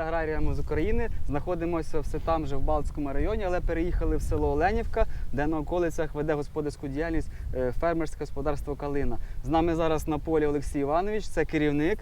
Привіт аграріями з України. Знаходимося все там же в Балтському районі, але переїхали в село Оленівка, де на околицях веде господарську діяльність е, фермерське господарство Калина. З нами зараз на полі Олексій Іванович, це керівник.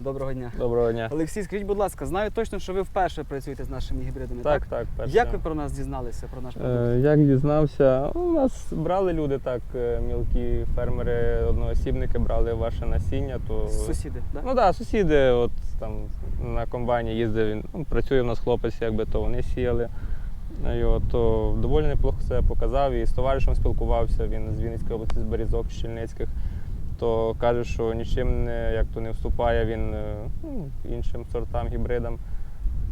Доброго дня. Доброго дня. Олексій, скажіть, будь ласка, знаю точно, що ви вперше працюєте з нашими гібридами. Так, Так, так, перше. Як ви про нас дізналися про наш продукт? Е, Як дізнався, у нас брали люди так, е, мілкі фермери, одноосібники брали ваше насіння, то. Сусіди, так? Ну так, да, сусіди, от там на комбайні їздив, він ну, працює в нас хлопець, якби то вони сіяли. І от, то доволі неплохо себе показав і з товаришем спілкувався, він з Вінницької області, з Берізок, з Щільницьких. То каже, що нічим не, як то не вступає він е, ну, іншим сортам, гібридам.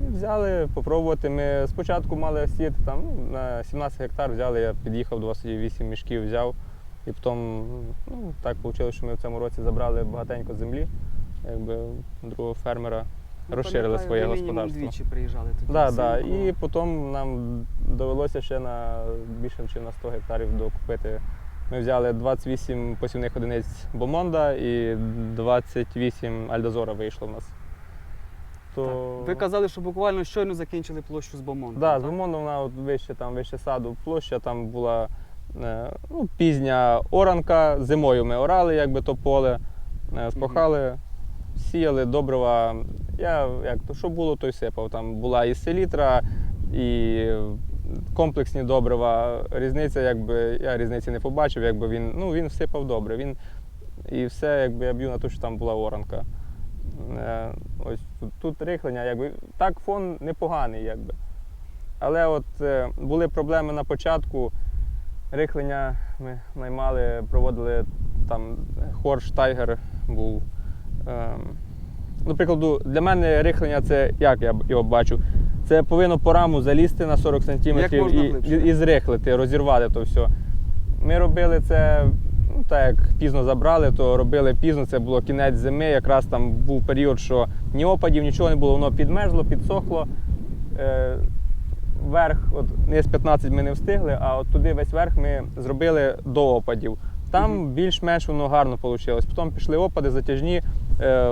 І взяли попробувати. Ми спочатку мали сіяти там на 17 гектар взяли, я під'їхав 28 мішків взяв. І потім ну, так вийшло, що ми в цьому році забрали багатенько землі, якби другого фермера Ну, розширили своє ви господарство. двічі приїжджали тоді. Да, да. І потім нам довелося ще на більше ніж на 100 гектарів докупити. Ми взяли 28 посівних одиниць Бомонда і 28 Альдозора вийшло в нас. То... Ви казали, що буквально щойно закінчили площу з Бомондом. Да, з так? Бомондом вона от вище, там, вище саду площа, там була е, ну, пізня оранка, зимою ми орали якби то поле, е, спахали, сіяли добрива. Я як то, що було, то й сипав. Там була і селітра, і комплексні добрива. Різниця, якби я різниці не побачив, якби він, ну, він всипав добре. Він, і все, якби я б'ю на те, що там була оранка. Е, Ось тут, тут рихлення, якби так фон непоганий, якби. Але от е, були проблеми на початку. Рихлення ми наймали, проводили там хорш тайгер був. Ем, до прикладу, для мене рихлення це як я його бачу. Це повинно по раму залізти на 40 сантиметрів і, і, і зрихлити, розірвати то все. Ми робили це, ну так як пізно забрали, то робили пізно, це було кінець зими. Якраз там був період, що ні опадів, нічого не було, воно підмерзло, підсохло. Е, верх, от низ 15 ми не встигли, а от туди весь верх ми зробили до опадів. Там більш-менш воно гарно вийшло. Потім пішли опади, затяжні. Е,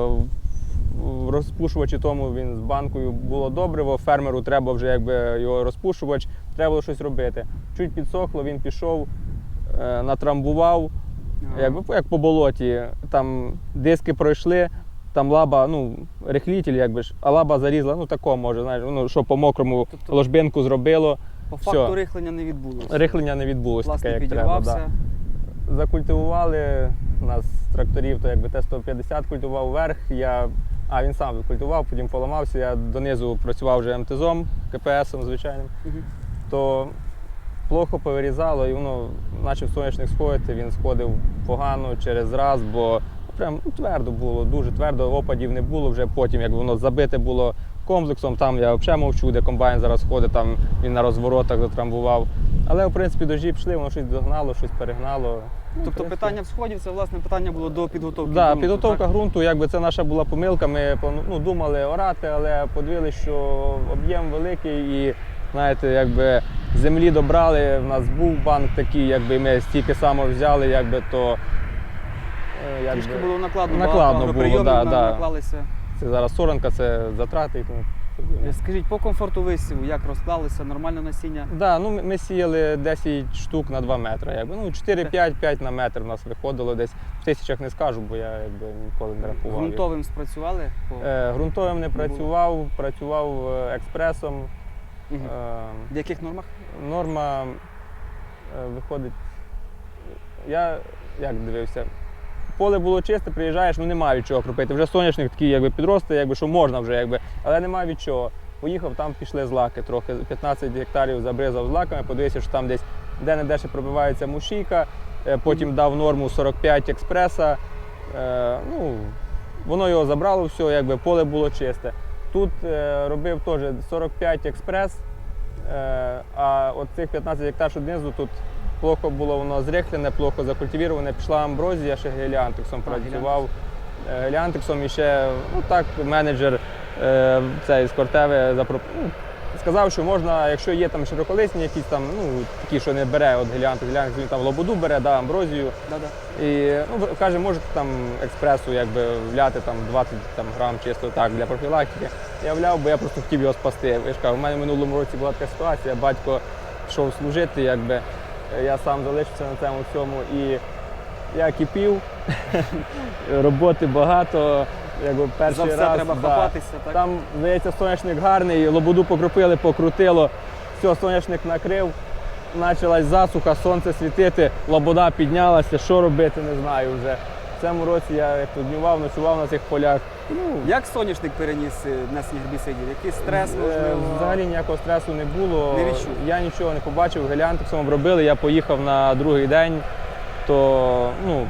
розпушувачі тому він з банкою було добриво, фермеру треба вже якби його розпушувач, треба було щось робити. Чуть підсохло, він пішов, е, натрамбував, якби як по болоті. Там диски пройшли, там лаба, ну, рихлітель, якби ж, а лаба зарізала, ну тако може, знаєш, ну, що по мокрому Тобто- ложбинку зробило. По все. факту рихлення не відбулося. Рихлення не відбулося таке, Власне, як треба. підірвався. Да. Закультивували нас тракторів, то якби Т-150 культував вверх. Я... А, він сам культував, потім поламався. Я донизу працював вже МТЗом, КПСом звичайним. Мгм. То плохо повирізало і воно почав соняшник сходити, він сходив погано через раз, бо прям ну, твердо було, дуже твердо, опадів не було вже потім, як воно забите було комплексом, там я взагалі мовчу, де комбайн зараз ходить, там він на розворотах затрамбував. Але в принципі дожі пішли, воно щось догнало, щось перегнало. Ну, Тобто питання в сході це власне питання було до підготовки. Да, ґрунту, підготовка так? ґрунту, якби це наша була помилка. Ми ну, думали орати, але подивилися, що об'єм великий і знаєте, якби землі добрали. В нас був банк такий, якби ми стільки само взяли, якби то. е, Якби, Трішки було накладно, Накладно багато було, да, на- да. наклалися. Це зараз соранка, це затрати. і тому Скажіть, по комфорту висіву, як розклалися, нормально насіння? Да, ну ми- ми сіяли 10 штук на 2 метри. Якби. Ну, 4-5-5 на метр у нас виходило десь. В тисячах не скажу, бо я якби, ніколи не рахував. Грунтовим спрацювали? По... Е, Грунтовим не працював, працював е, експресом. Мгм. Е, В яких нормах? Норма е, виходить. Я як дивився? Поле було чисте, приїжджаєш, ну немає від чого кропити. Вже соняшник такий якби підросте, якби що можна вже, якби, але немає від чого. Поїхав, там пішли злаки трохи. 15 гектарів забризав злаками, подивився, що там десь де-не-де ще пробивається мушійка, е, потім дав норму 45 експреса. Е, ну, воно його забрало все, якби поле було чисте. Тут е, робив теж 45 експрес, а от цих 15 гектар що тут плохо було воно зрихлене, плохо закультивіроване. Пішла амброзія, ще геліантексом працював. Е, Геліантексом і ще ну, так менеджер е, цей з Кортеви запро... ну, сказав, що можна, якщо є там широколисні якісь там, ну такі, що не бере от геліантус, геліантус, він там лободу бере, да, амброзію. Да-да. І ну, каже, можете там експресу якби вляти там 20 там, грам чисто так для профілактики. Я вляв, бо я просто хотів його спасти. Я ж кажу, у мене в минулому році була така ситуація, батько йшов служити, якби я сам залишився на цьому всьому і я кипів, роботи багато. Якби перший За все раз, треба да. хапатися, так? Там, здається, соняшник гарний, лободу покропили, покрутило, все, соняшник накрив, почалась засуха, сонце світити, лобода піднялася, що робити, не знаю вже. В цьому році я як тут днював, ночував на цих полях. Ну, Як соняшник переніс е, внесення гербіцидів? Який стрес, е, можливо? Взагалі ніякого стресу не було. Не відчув? Я нічого не побачив, геліантексом обробили, я поїхав на другий день, то ну,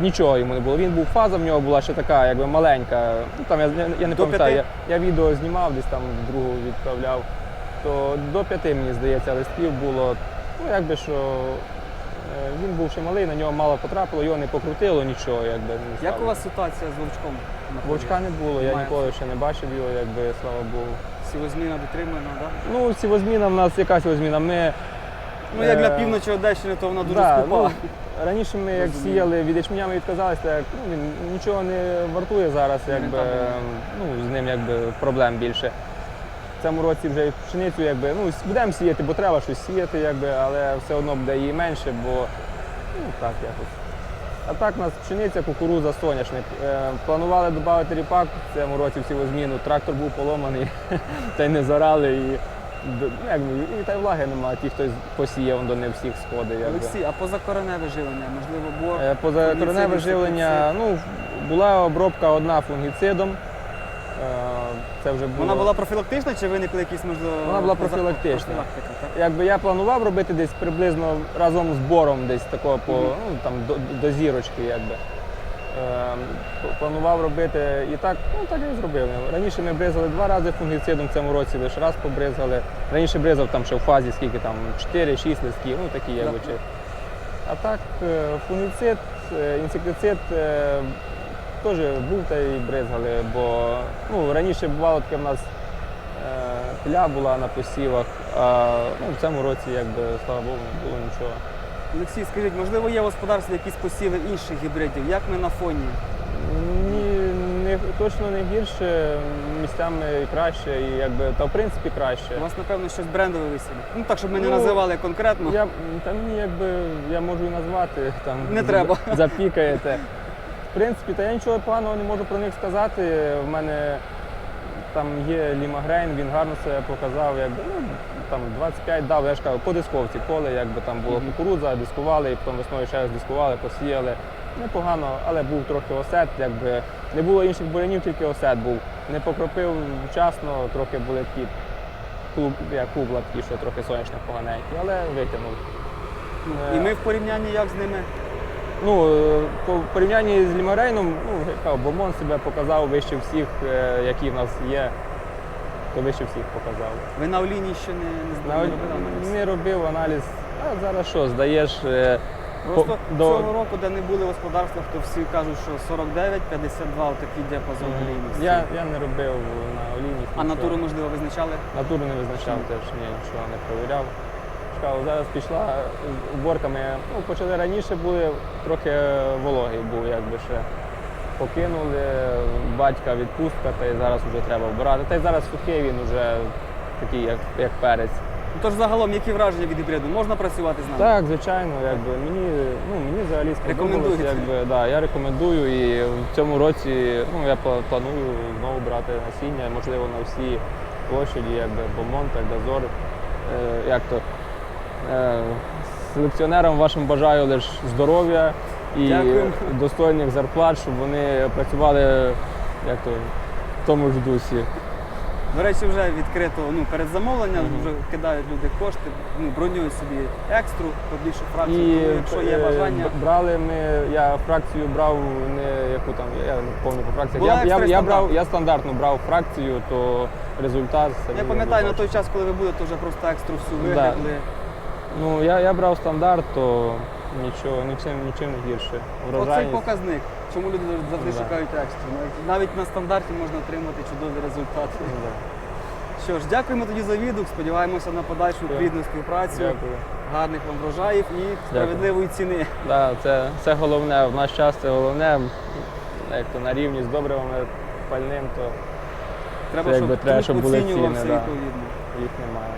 нічого йому не було. Він був фаза, в нього була ще така, якби маленька. Ну, там, я, я, я не До пам'ятаю, я, п'яти? я відео знімав, десь там другу відправляв. То до п'яти, мені здається, листів було. Ну, якби що. Е, Він був ще малий, на нього мало потрапило, його не покрутило, нічого. Якби, не Як у вас ситуація з вовчком? Вовчка не було, я Немає. ніколи ще не бачив його, якби, слава Богу. Сівозміна дотримана, так? Ну, сівозміна в нас яка сівозміна? Ми, Ну, як для Е, півночі Одещини, то вона дуже да, скупа. ну, раніше ми як Розумію. сіяли від ячменя, ми відказалися, так, ну, він нічого не вартує зараз, якби, ну, з ним якби, проблем більше. В цьому році вже і пшеницю якби, ну, будемо сіяти, бо треба щось сіяти, якби, але все одно буде її менше, бо ну, так якось. А так у нас пшениця, кукуруза, соняшник. Е, планували додати ріпак в цьому році в сівозміну. Трактор був поломаний, та й не зарали. І, ну, якби, і та й влаги немає, ті, хто посіяв, до не всіх сходить. Олексій, а позакореневе живлення, можливо, бор? Е, Позакореневе живлення, ну, була обробка одна фунгіцидом. Е, Це вже було. Вона була профілактична чи виникли якісь, можливо, Вона була профілактична. Якби я планував робити десь приблизно разом з бором, десь такого по ну, там, до, до зірочки. Якби. Ем, планував робити і так, ну так і зробив. Раніше ми бризали два рази фунгіцидом, в цьому році лише раз побризгали. Раніше бризав там ще в фазі скільки там 4-6 листків, ну такі якби. Так. А так, е, фунгіцид, е, інсектицид е, теж був та й бризгали, бо ну, раніше бувало таке в нас е, пля була на посівах, а ну, в цьому році, якби, слава Богу, не було нічого. Олексій, скажіть, можливо, є в господарстві якісь посіви інших гібридів? Як ми на фоні? Ні, не, точно не гірше, місцями і краще, і якби, та в принципі краще. У вас, напевно, щось брендове висіло. Ну так, щоб ми не Ну, називали конкретно. Я, та мені якби я можу і назвати там. Не треба. Запікаєте. В принципі, та я нічого поганого не можу про них сказати. В мене там є Лімагрейн, він гарно себе показав, якби ну там 25 дав, я ж кажу, по дисковці поле, якби там було кукурудза, дискували, і потім весною ще раз дискували, посіяли. Непогано, але був трохи осет, якби не було інших бурянів, тільки осет був. Не покропив вчасно, трохи були такі клуб, як кубла такі, що трохи сонячних поганенькі, але витягнув. І ми в порівнянні як з ними? Ну, е, по в порівнянні з Лімарейном, ну, Бомон себе показав вище всіх, е, які в нас є, то вище всіх показав. Ви на Оліні ще не, не, не робили аналіз? не робив аналіз, а зараз що, здаєш. е, Просто по- до- цього року, де не були в господарствах, то всі кажуть, що 49-52 отакий діапазон олійності. Я, я не робив на олійні. А натуру, можливо, визначали? Натуру не визначав теж, ні, нічого не перевіряв. Шкав, зараз пішла з уборками. Ну, почали раніше були, трохи вологий був, якби ще. Покинули, батька відпустка, та й зараз вже треба вбирати. Та й зараз сухий він вже такий, як, як перець. Ну, Тож загалом, які враження від гібриду? Можна працювати з нами? Так, звичайно, якби мені, ну, мені взагалі сподобалось. Якби, да, я рекомендую і в цьому році ну, я планую знову брати насіння, можливо, на всі площаді, якби Бомонт, Дозор. Е, як то, селекціонерам вашим бажаю лише здоров'я і Дякую. достойних зарплат, щоб вони працювали як то, в тому ж дусі. До речі, вже відкрито ну, перед замовленням, Мгм. вже кидають люди кошти, ну, бронюють собі екстру, побільше фракцію. Тому, якщо є е, бажання, б- брали ми, я фракцію брав не яку там, я не пам'ятаю по фракціях. Була Я, я, екстра я, брав, я стандартну брав фракцію, то результат я пам'ятаю на той час, коли ви будете вже просто екстру всю Да. Ну я, я брав стандарт, то нічого, нічим, нічим не гірше. Оцей Врожайність. показник. Чому люди завжди Да. шукають екстру? Навіть, навіть на стандарті можна отримати чудові результати. Ну, да. Що ж, дякуємо тоді за відгук. Сподіваємося на подальшу Дякую. плідну співпрацю, Дякую. гарних вам врожаїв і справедливої ціни. Да, це, це головне. В наш час це головне. Як то на рівні з добривами пальним, то Треба, Це якби щоб треба, труд щоб були оцінювався ціни, да. відповідно. їх немає.